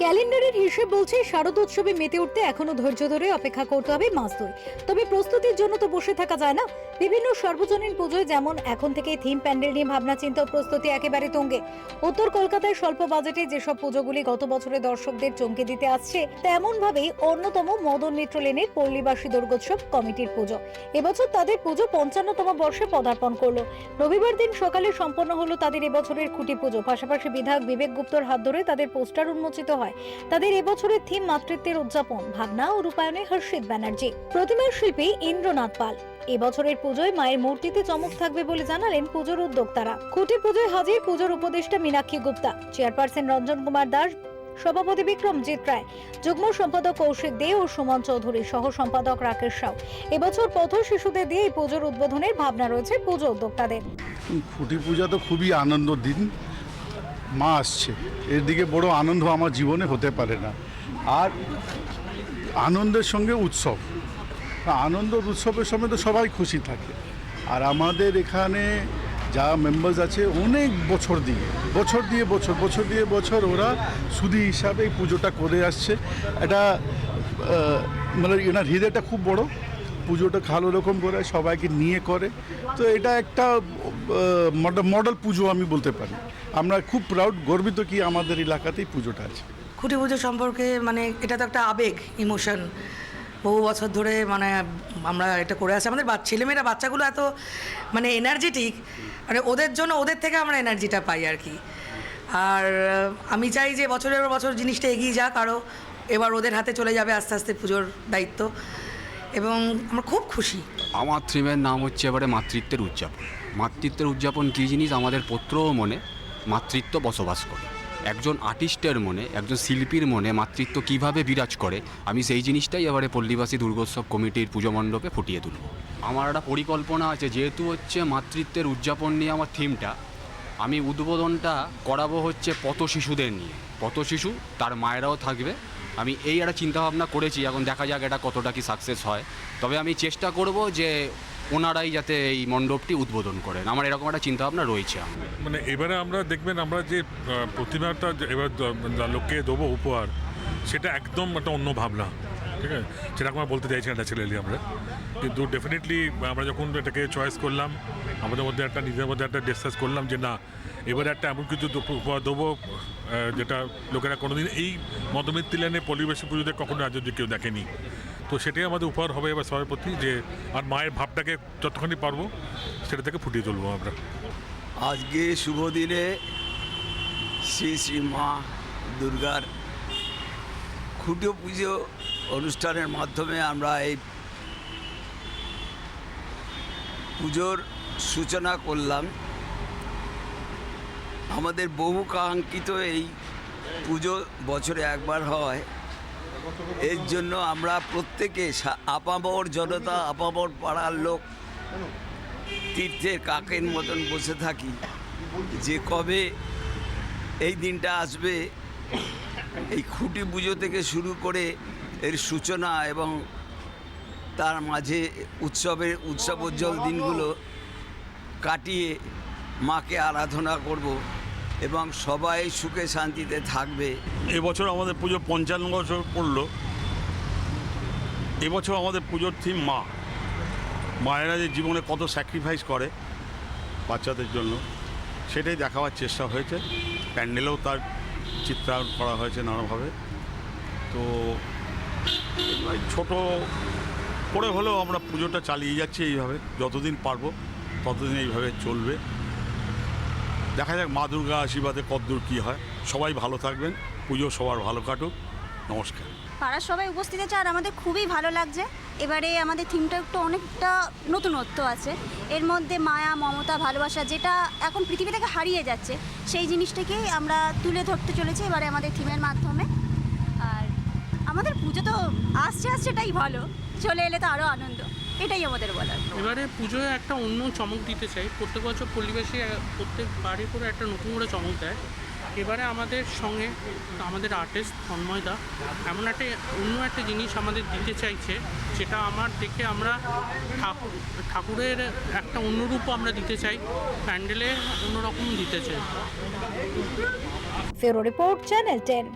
ক্যালেন্ডারের হিসেব বলছে শারদোৎসবে মেতে উঠতে এখনও ধৈর্য ধরে অপেক্ষা করতে হবে মাস দুই তবে প্রস্তুতির জন্য তো বসে থাকা যায় না। বিভিন্ন সর্বজনীন পুজোয় যেমন এখন থেকে থিম প্যান্ডেল নিয়ে ভাবনা চিন্তা প্রস্তুতি একেবারে তুঙ্গে। উত্তর কলকাতায় স্বল্প বাজেটে যেসব পুজোগুলি গত বছরে দর্শকদের চমকে দিতে আসছে তেমন ভাবেই অন্যতম মদন মিত্র লেনের পল্লীবাসী দুর্গোৎসব কমিটির পুজো। এবছর তাদের পুজো পঞ্চান্নতম বর্ষে পদার্পণ করল। রবিবার দিন সকালে সম্পন্ন হলো তাদের এবছরের খুঁটি পুজো। পাশাপাশি বিধায়ক বিবেক গুপ্তর হাত ধরে তাদের পোস্টার উন্মোচিত হয়। তাদের এবছরের থিম মাতৃত্বের উদযাপন, ভাবনা ও রূপায়ণে হর্ষিত ব্যানার্জি। প্রতিমার শিল্পী ইন্দ্রনাথ পাল। এবছরের পুজোয় মায়ের মূর্তিতে চমক থাকবে বলে জানালেন পুজোর উদ্যোক্তারা। খুঁটি পুজোয় হাজির পুজোর উপদেষ্টা মীনাক্ষী গুপ্তা। চেয়ারপারসন রঞ্জন কুমার দাস, সভাপতি বিক্রমজিৎ রায়, যুগ্ম সম্পাদক কৌশিক দে ও সুমন চৌধুরী সহ সম্পাদক রাকেশ সাউ। এবছর পথ শিশুদের দিয়ে এই পুজোর উদ্বোধনের ভাবনা রয়েছে পুজো উদ্যোক্তাদের। খুঁটি পূজা তো খুবই আনন্দ দিন। মা আসছে। এর দিকে বড় আনন্দ আমার জীবনে হতে পারে না। আর আনন্দের সঙ্গে উৎসব। আনন্দ উৎসবের সময় তো সবাই খুশি থাকে। আর আমাদের এখানে যা মেম্বার্স আছে, অনেক বছর দিয়ে বছর দিয়ে বছর বছর দিয়ে বছর ওরা সুদি হিসাবে এই পুজোটা করে আসছে। এটা মানে এনার হৃদয়টা খুব বড়। পুজোটা ভালো রকম করে সবাইকে নিয়ে করে। তো এটা একটা মডেল পুজো আমি বলতে পারি। আমরা খুব প্রাউড গর্বিত কি আমাদের এলাকাতেই পুজোটা আছে। খুঁটি পুজো সম্পর্কে মানে এটা তো একটা আবেগ ইমোশন বহু বছর ধরে মানে আমরা এটা করে আসছি আমাদের ছেলেমেয়েরা, বাচ্চাগুলো এত মানে এনার্জেটিক মানে ওদের জন্য ওদের থেকে আমরা এনার্জিটা পাই আর কি। আর আমি চাই যে বছরের পর বছর জিনিসটা এগিয়ে যাক আরও এবার ওদের হাতে চলে যাবে আস্তে আস্তে পুজোর দায়িত্ব। এবং আমরা খুব খুশি। আমার থিমের নাম হচ্ছে এবারে মাতৃত্বের উদযাপন। মাতৃত্বের উদযাপন কী জিনিস? আমাদের পত্র মনে মাতৃত্ব বসবাস করে। একজন আর্টিস্টের মনে, একজন শিল্পীর মনে মাতৃত্ব কীভাবে বিরাজ করে, আমি সেই জিনিসটাই এবারে পল্লীবাসী দুর্গোৎসব কমিটির পুজো মণ্ডপে ফুটিয়ে তুলব। আমার একটা পরিকল্পনা আছে, যেহেতু হচ্ছে মাতৃত্বের উদযাপন নিয়ে আমার থিমটা, আমি উদ্বোধনটা করাবো হচ্ছে পথ শিশুদের নিয়ে। পথ শিশু, তার মায়েরাও থাকবে। আমি এই একটা চিন্তাভাবনা করেছি, এখন দেখা যাক এটা কতটা কি সাকসেস হয়। তবে আমি চেষ্টা করব যে ওনারাই যাতে এই মণ্ডপটি উদ্বোধন করেন। আমার এরকম একটা চিন্তাভাবনা রয়েছে মানে এবারে আমরা দেখবেন, আমরা যে প্রতিমাটা এবার লোককে দেবো উপহার, সেটা একদম একটা অন্য ভাবনা, ঠিক আছে? সেটা আমরা বলতে চাইছি না ছেলেলি আমরা। কিন্তু ডেফিনেটলি আমরা যখন এটাকে চয়েস করলাম, আমাদের মধ্যে একটা, নিজের মধ্যে একটা ডিসকাস করলাম যে না, এবারে একটা এমন কিছু উপহার দেবো যেটা লোকেরা কোনোদিন এই মদমিত্তি লেনে পরিবেশ পুজোতে কখনো অব্দি কেউ দেখেনি। তো সেটাই আমাদের উপহার হবে এবার সবার প্রতি যে আর মায়ের ভাবটাকে যতখানি পারব সেটা থেকে ফুটিয়ে তুলবো আমরা। আজকে শুভ দিনে শ্রী শ্রী মা দুর্গার খুঁটো পুজো অনুষ্ঠানের মাধ্যমে আমরা এই পুজোর সূচনা করলাম। আমাদের বহু কাঙ্ক্ষিত এই পুজো বছরে একবার হয়। এর জন্য আমরা প্রত্যেকে আপামর জনতা, আপামর পাড়ার লোক তীর্থের কাকের মতন বসে থাকি। যে কবে এই দিনটা আসবে, এই খুঁটি পুজো থেকে শুরু করে এর সূচনা এবং তার মাঝে উৎসবের উৎসবোজ্জ্বল দিনগুলো কাটিয়ে মাকে আরাধনা করব। এবং সবাই সুখে শান্তিতে থাকবে। এবছর আমাদের পুজো পঞ্চান্ন বছর পড়ল। এবছর আমাদের পুজোর থিম মা। মায়েরা যে জীবনে কত স্যাক্রিফাইস করে বাচ্চাদের জন্য, সেটাই দেখাবার চেষ্টা হয়েছে। প্যান্ডেলেও তার চিত্রায়ন করা হয়েছে নানাভাবে। তো ছোট করে হলেও আমরা পুজোটা চালিয়ে যাচ্ছি এইভাবে, যতদিন পারব ততদিন এইভাবে চলবে। দেখা যাক মা দুর্গা আশীর্বাদে কতদূর কী হয়। সবাই ভালো থাকবেন, পুজো সবার ভালো কাটুক, নমস্কার। পাড়ার সবাই উপস্থিত আছে আর আমাদের খুবই ভালো লাগছে। এবারে আমাদের থিমটা একটু অনেকটা নতুনত্ব আছে। এর মধ্যে মায়া, মমতা, ভালোবাসা যেটা এখন পৃথিবী থেকে হারিয়ে যাচ্ছে, সেই জিনিসটাকেই আমরা তুলে ধরতে চলেছি এবারে আমাদের থিমের মাধ্যমে। আর আমাদের পুজো তো আসছে আসছে এটাই ভালো। চলে এলে তো আরও আনন্দ। এটাই আমাদের বলার এবারে পুজোয় একটা অন্য চমক দিতে চাই। প্রত্যেক বছর পরিবেশে প্রত্যেক বাড়ি করে একটা নতুন করে চমক দেয়। এবারে আমাদের সঙ্গে আমাদের আর্টিস্ট তন্ময়দা এমন একটা অন্য একটা জিনিস আমাদের দিতে চাইছে যেটা আমার দেখে আমরা ঠাকুর ঠাকুরের একটা অন্য রূপও আমরা দিতে চাই প্যান্ডেলে অন্যরকম দিতে চাই। ফেরো রিপোর্ট চ্যানেল টেন